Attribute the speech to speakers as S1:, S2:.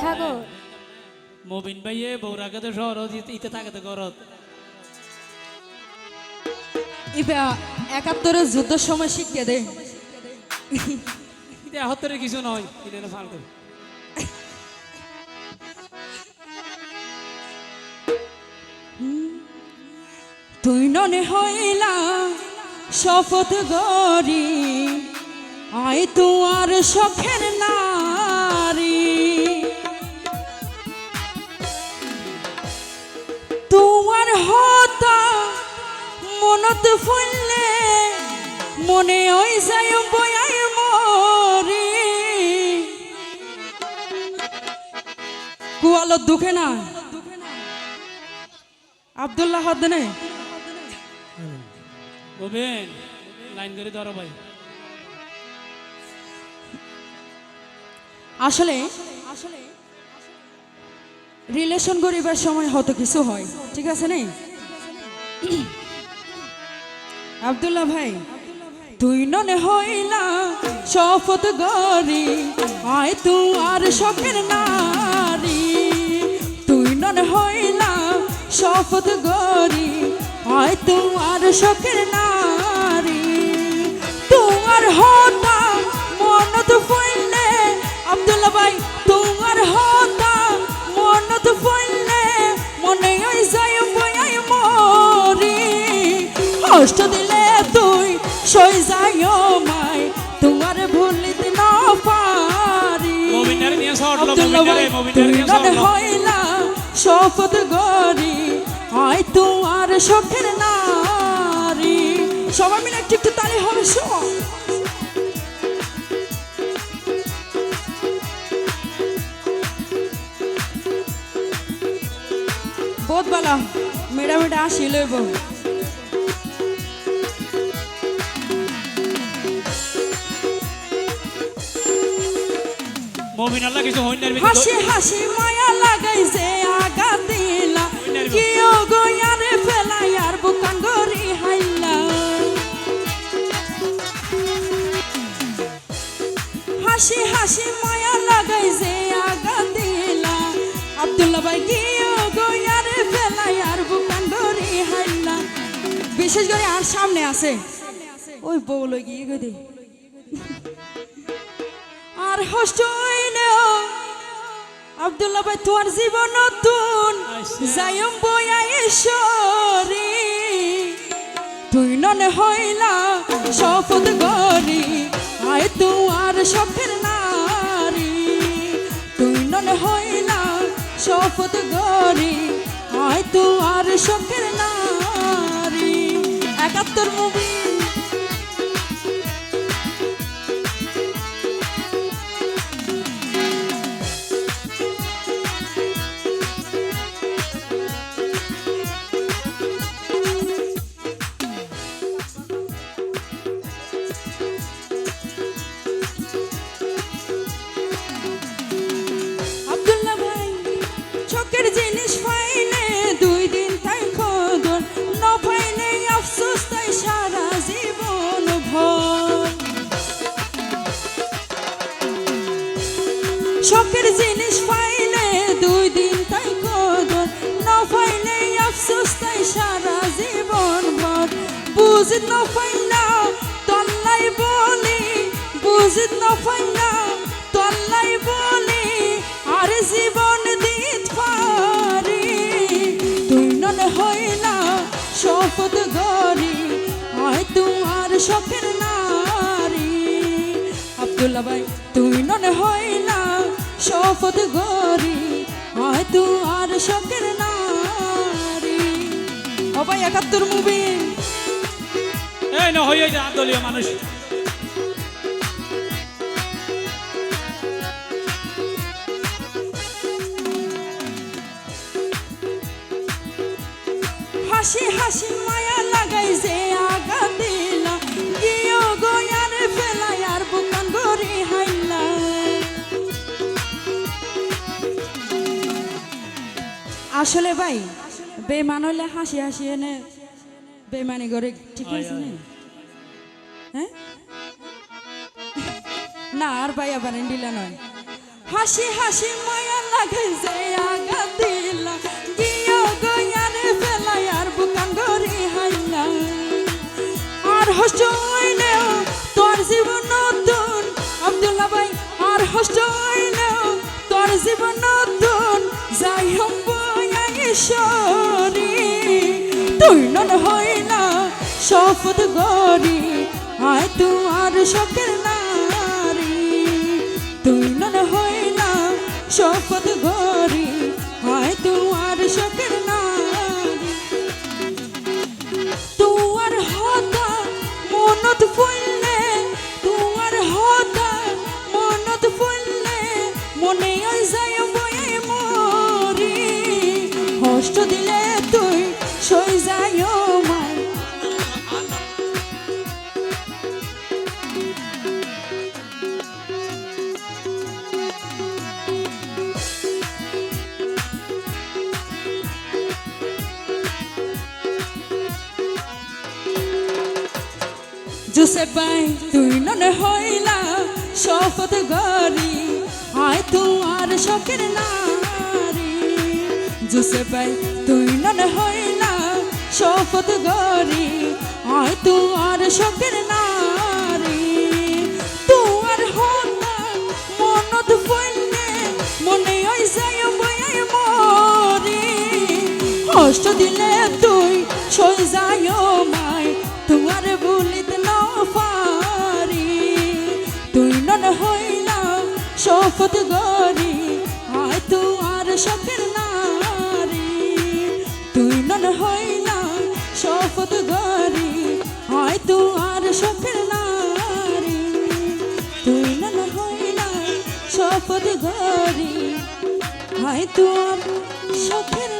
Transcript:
S1: সাগর।
S2: মবিন ভাইয়ে বৌরাগাতে শহর ইতে
S3: ইবা একাত্তরের যুদ্ধের সময় শিখিয়ে দে।
S2: ইতে কিছু নয় ফালতু।
S3: তুই ননে হইলা শপথ গরি আয় তোমার শখের নারী মনত ফুললে মনে ওই যায় বয়াই মরি। কুয়ালো দুঃখে না? আবদুল্লাহ হদ্দনে
S2: মবিন লাইন করে ধরো ভাই।
S3: আসলে আসলে রিলেশন করিবার সময় হয়তো কিছু হয় ঠিক আছে নেই? আব্দুল্লাহ ভাই, তুই ননে হইলা শপথ গরি আয় তুই আর শখের নারী। তুই ননে হইলা শপথ গরি আয় তু আর শখের নারী। তোমার হতা মনত ফইলে আব্দুল্লাহ ভাই, তোমার হতা মনত ফইলে মনে ওই যায় বয়াই মরি। কষ্ট যায় মাই তোমার ভুলিতে না পারি। হইলা শপথ গরি হয় তোমার শখের নারী। সবাই মিলে একটু একটু তালি হবে সব বহুত বালা মেডা মেডা আসি লইব
S2: মবিন আল্লাহ কিছু হইনার
S3: হাসি হাসি মায়া লাগাইছে আগা দিলা কিও গয়ারে ফেলাই আর বুকান গরি হাইলা। হাসি হাসি মায়া লাগাইছে আগা দিলা আব্দুল্লাহ ভাই কিও গয়ারে ফেলাই আর বুকান গরি হাইলা। বিশেষ করে আর সামনে আছে। ওই বউ লই গিয়ে গো দে। আর হষ্ট হইলেও আব্দুল্লাহ ভাই তোমার জীবন নতুন। যাইম বয়া ঈশ্বরী তুই ননে হইলা শপথ গরি আয় তোমার শখের নারী। তুই ননে হইলা শপথ গরি আয় তোমার শখের নারী। একাত্তর মুভি। শখের জিনিস পাইলে দুই দিন তাই কদর, ন পাইলে আফসোস তাই সারা জীবন ভর বুঝিত ন পাইলা তল্লাই বলি বুঝিত ন পাইলা তল্লাই বলি, আর জীবন দিত পারি। তুই নন হইলা শপথ গরি হয় তোমার শখের নারী। আব্দুল্লাহ ভাই, তুই নন হইলা শপথ গরি হয়তো তোমার শখের নারী। ভাই একাত্তর মুভি
S2: এই না আন্দোলীয় মানুষ।
S3: হাসি হাসি আসলে ভাই বেমান হইলে হাসি হাসি এনে বেমানি করে ঠিক আছে হ্যাঁ। না? আর ভাই আবার দিলা নয়। হাসি হাসি মায়া লাগে যে তুই না। শপথ গরি আয় তোমার শখের নারী। তুই নন না শপথ গরি জোসেফ ভাই তুই নন হইলা শপথ গরি আয় তোমার শখের নারী। জোসেফ ভাই তুই নন হইলা শপথ গরি আয় তোমার শখের নারী। তোমার হতা মনত পড়লে মনে হয় যায় বয়াই মরি। কষ্ট দিলে তুই সই যায় শপথ গরি আয় তোমার শখের নারী। তুই নন হইলা শপথ গরি আয় তোমার শখের নারী। তুই নন হইলা শপথ গরি আয় তোমার শখের